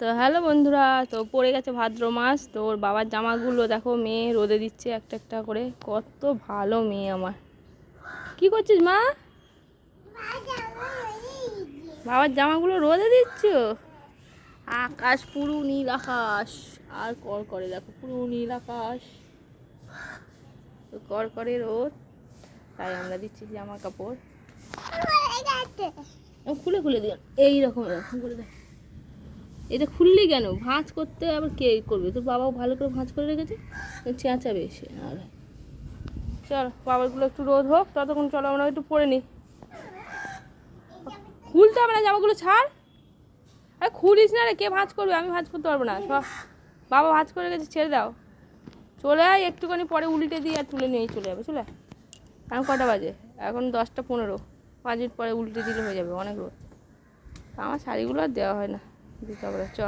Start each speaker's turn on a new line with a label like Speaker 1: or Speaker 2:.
Speaker 1: তো হ্যালো বন্ধুরা তো পড়ে গেছে ভাদ্র মাস তো ওর বাবার জামাগুলো দেখো মেয়ে রোদে দিচ্ছে একটা একটা করে। কত ভালো মেয়ে আমার। কি করছিস মা? বাবার জামাগুলো রোদে দিচ্ছ? আকাশ পুরো নীল আকাশ। আর কর করে দেখো পুরো নীল আকাশ। তো কর করে রোদ। তাই আমরা দিচ্ছি জামা কাপড়। খুলে খুলে দিও। এই রকম এরকম করে দেখ। এটা খুললি কেন? ভাঁজ করতে আবার কে করবে? তোর বাবাও ভালো করে ভাঁজ করে রেখেছে? চেঁচাবে এসে আর। চল বাবারগুলো একটু রোদ হোক, ততক্ষণ চলো, আমরা একটু পরে নিই খুলতে হবে না জামাগুলো, ছাড়। আরে খুলিস না রে, কে ভাঁজ করবে? আমি ভাঁজ করতে পারব না। বাবা ভাঁজ করে গেছে ছেড়ে দাও। চলে আয়, একটুখানি পরে উল্টে দিয়ে আর তুলে নিয়েই চলে যাবে, চলে। এখন কটা বাজে? এখন দশটা পনেরো। পাঁচ মিনিট পরে উল্টে দিলে হয়ে যাবে, অনেক রোদ। আমার শাড়িগুলো আর দেওয়া হয় না। দিতে হবে। চ